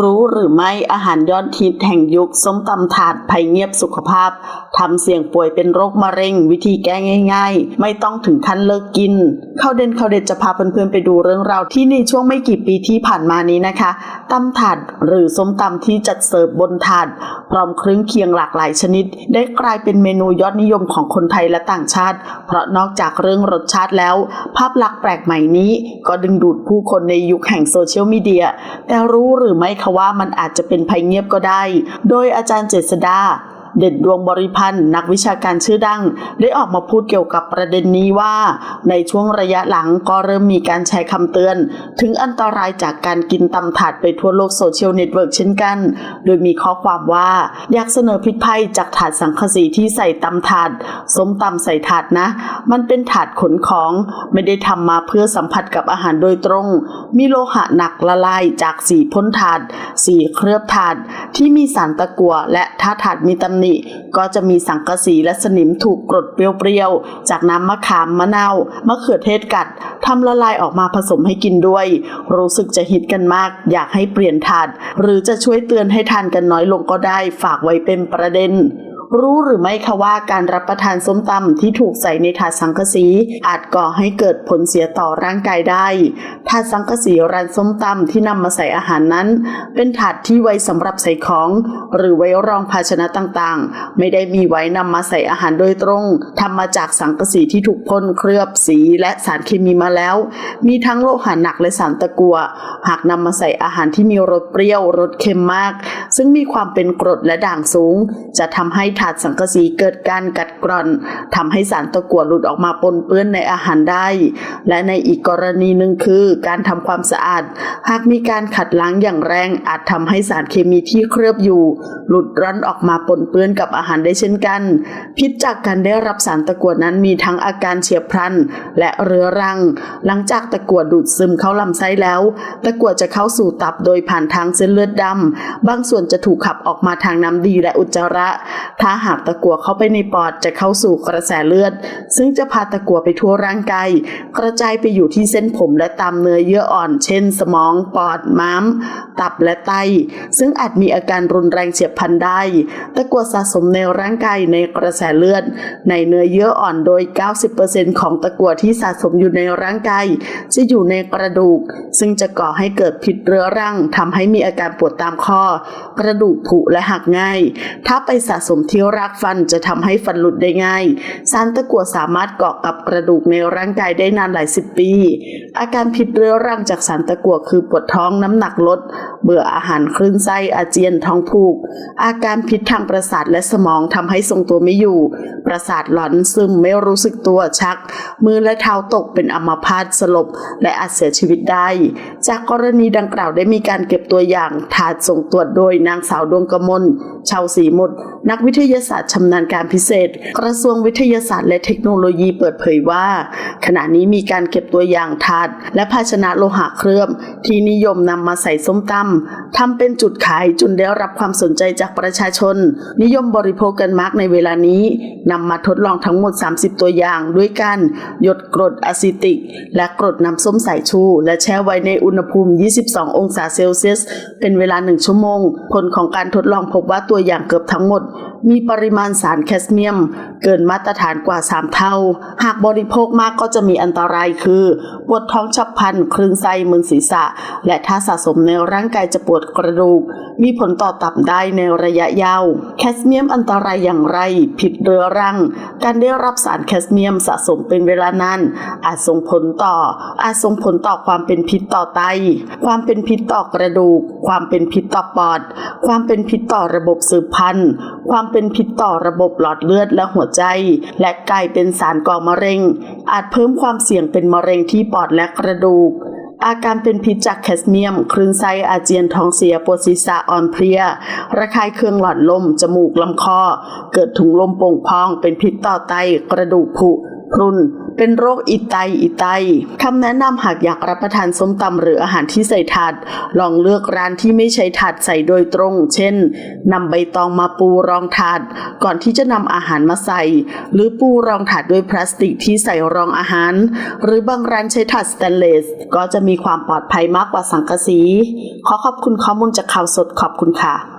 รู้หรือไม่อาหารยอดฮิตแห่งยุคส้มตำถาดภัยเงียบสุขภาพทำเสี่ยงป่วยเป็นโรคมะเร็ง วิธีแก้ง่าย ๆ ไม่ต้องถึงขั้นเลิกกินเข้าเด่นเข้าเด็ดจะพาเพื่อนๆไปดูเรื่องราวที่ในช่วงไม่กี่ปีที่ผ่านมานี้นะคะตำถาดหรือส้มตำที่จัดเสิร์ฟบนถาดพร้อมเครื่องเคียงหลากหลายชนิด ได้กลายเป็นเมนูยอดนิยมของคนไทยและต่างชาติ เพราะนอกจากเรื่องรสชาติแล้ว ภาพลักษณ์แปลกใหม่นี้ ก็ดึงดูดผู้คนในยุคแห่งโซเชียลมีเดียแต่รู้หรือไม่คะว่ามันอาจจะเป็นภัยเงียบก็ได้ โดยอาจารย์เจษดา เด็ดดวงบริพันธ์นักวิชาการชื่อดัง ได้ออกมาพูดเกี่ยวกับประเด็นนี้ว่า ในช่วงระยะหลังก็เริ่มมีการแชร์คำเตือน ถึงอันตรายจากการกินตำถาดไปทั่วโลกโซเชียลเน็ตเวิร์กเช่นกัน โดยมีข้อความว่า อยากเสนอพิษภัยจากถาดสังกะสีที่ใส่ตำถาดส้มตำใส่ถาดนะ มันเป็นถาดขนของไม่ได้ทำมาเพื่อสัมผัสกับอาหารโดยตรง มีโลหะหนักละลายจากสีพ่นถาดสีเคลือบถาดที่มีสารตะกั่วและถ้าถาดมีตำำหนิ ก็จะมีสังกะสีและสนิมถูกกรดเปรี้ยวๆ จากน้ำมะขามมะนาวมะเขือเทศกัดทำละลายออกมาผสมให้กินด้วย รู้สึกจะฮิตกันมาก อยากให้เปลี่ยนถาด หรือจะช่วยเตือนให้ทานกันน้อยลงก็ได้ฝากไว้เป็นประเด็น รู้หรือไม่คะว่าการรับประทานส้มตำที่ถูกใส่ในถาดสังกะสี อาจก่อให้เกิดผลเสียต่อร่างกายได้ถาดสังกะสีร้านส้มตำที่นำมาใส่อาหารนั้น เป็นถาดที่ไว้สำหรับใส่ของ หรือไว้รองภาชนะต่างๆ ไม่ได้มีไว้นำมาใส่อาหารโดยตรงทำมาจากสังกะสีที่ถูกพ่นเคลือบสีและสารเคมีมาแล้ว มีทั้งโลหะหนักและสารตะกั่วหากนำมาใส่อาหารที่มีรสเปรี้ยวรสเค็มมาก ซึ่งมีความเป็นกรดและด่างสูง จะทำให้ถาดสังกะสีเกิดการกัดกร่อนทำให้สารตะกั่วหลุดออกมาปนเปื้อนในอาหารได้ และในอีกกรณีหนึ่งคือการทำความสะอาด หากมีการขัดล้างอย่างแรงอาจทำให้สารเคมีที่เคลือบอยู่ หลุดร่อนออกมาปนเปื้อนกับอาหารได้เช่นกัน พิษจากการได้รับสารตะกั่วนั้นมีทั้งอาการเฉียบพลัน และเรื้อรัง หลังจากตะกั่วดูดซึมเข้าลำไส้แล้ว ตะกั่วจะเข้าสู่ตับโดยผ่านทางเส้นเลือดดำบางส่วนจะถูกขับออกมาทางน้ำดีและอุจจาระ ถ้าหากตะกั่วเข้าไปในปอดจะเข้าสู่กระแสเลือด ซึ่งจะพาตะกั่วไปทั่วร่างกายกระจายไปอยู่ที่เส้นผมและตามเนื้อเยื่ออ่อน เช่น สมอง ปอด ม้าม ตับและไต ซึ่งอาจมีอาการรุนแรงเฉียบพลันได้ ตะกั่วสะสมในร่างกายในกระแสเลือด ในเนื้อเยื่ออ่อนโดย 90%ของตะกั่วที่สะสมอยู่ในร่างกายจะอยู่ในกระดูก ซึ่งจะก่อให้เกิดพิษเรื้อรังทำให้มีอาการปวดตามข้อกระดูกผุและหักง่าย ถ้าไปสะสมที่รากฟันจะทำให้ฟันหลุดได้ง่าย สารตะกั่วสามารถเกาะกับกระดูกในร่างกายได้นานหลายสิบปี อาการผิดเรื้อรังจากสารตะกั่วคือปวดท้องน้ำหนักลด เบื่ออาหารคลื่นไส้อาเจียนท้องผูก อาการผิดทางประสาทและสมองทำให้ทรงตัวไม่อยู่ ประสาทหลอนซึมไม่รู้สึกตัวชัก มือและเท้าตกเป็นอัมพาตสลบ และอาจเสียชีวิตได้ จากกรณีดังกล่าวได้มีการเก็บตัวอย่างถาดส่งตรวจโดยนางสาวดวงกมลชาวศรีมุด นักวิทยาศาสตร์ชำนาญการพิเศษ กระทรวงวิทยาศาสตร์และเทคโนโลยีเปิดเผยว่า ขณะนี้มีการเก็บตัวอย่างถาดและภาชนะโลหะเคลือบ ที่นิยมนำมาใส่ส้มตำทำเป็นจุดขายจนได้รับความสนใจจากประชาชน นิยมบริโภคกันมากในเวลานี้นำมาทดลองทั้งหมด 30 ตัวอย่างด้วยการหยดกรดอะซิติก และกรดน้ำส้มสายชู และแช่ไว้ในอุณหภูมิ 22 องศาเซลเซียส เป็นเวลา 1 ชั่วโมง ผลของการทดลองพบว่าตัวอย่างเกือบทั้งหมดมีปริมาณสารแคลเซียม เกินมาตรฐานกว่า 3 เท่า หากบริโภคมากก็จะมีอันตรายคือ ปวดท้องฉับพลันคลื่นไส้มึนศีรษะ และถ้าสะสมในร่างกายจะปวดกระดูก มีผลต่อตับได้ในระยะยาว แคลเซียมอันตรายอย่างไร ผิดเรื้อรัง การได้รับสารแคลเซียมสะสมเป็นเวลานานอาจส่งผลต่อ อาจส่งผลต่อความเป็นพิษต่อไต ความเป็นพิษต่อกระดูก ความเป็นพิษต่อปอด ความเป็นพิษต่อระบบสืบพันธุ์ ความเป็นพิษต่อระบบหลอดเลือดและหัวใจ และกลายเป็นสารก่อมะเร็ง อาจเพิ่มความเสี่ยงเป็นมะเร็งที่ปอดและกระดูกอาการเป็นพิษจากแคสเซียม คลื่นไส้อาเจียนท้องเสียปวดศีรษะอ่อนเพลีย ระคายเคืองหลอดลม จมูกลำคอ เกิดถุงลมโป่งพอง เป็นพิษต่อไต กระดูกผุพรุน เป็นโรคอิไตอิไตคำแนะนำหากอยากรับประทานส้มตำหรืออาหารที่ใส่ถาด ลองเลือกร้านที่ไม่ใช้ถาดใส่โดยตรง เช่นนำใบตองมาปูรองถาด ก่อนที่จะนำอาหารมาใส่ หรือปูรองถาดด้วยพลาสติกที่ใส่รองอาหาร หรือบางร้านใช้ถาดสแตนเลส ก็จะมีความปลอดภัยมากกว่าสังกะสี ขอขอบคุณข้อมูลจากข่าวสดขอบคุณค่ะ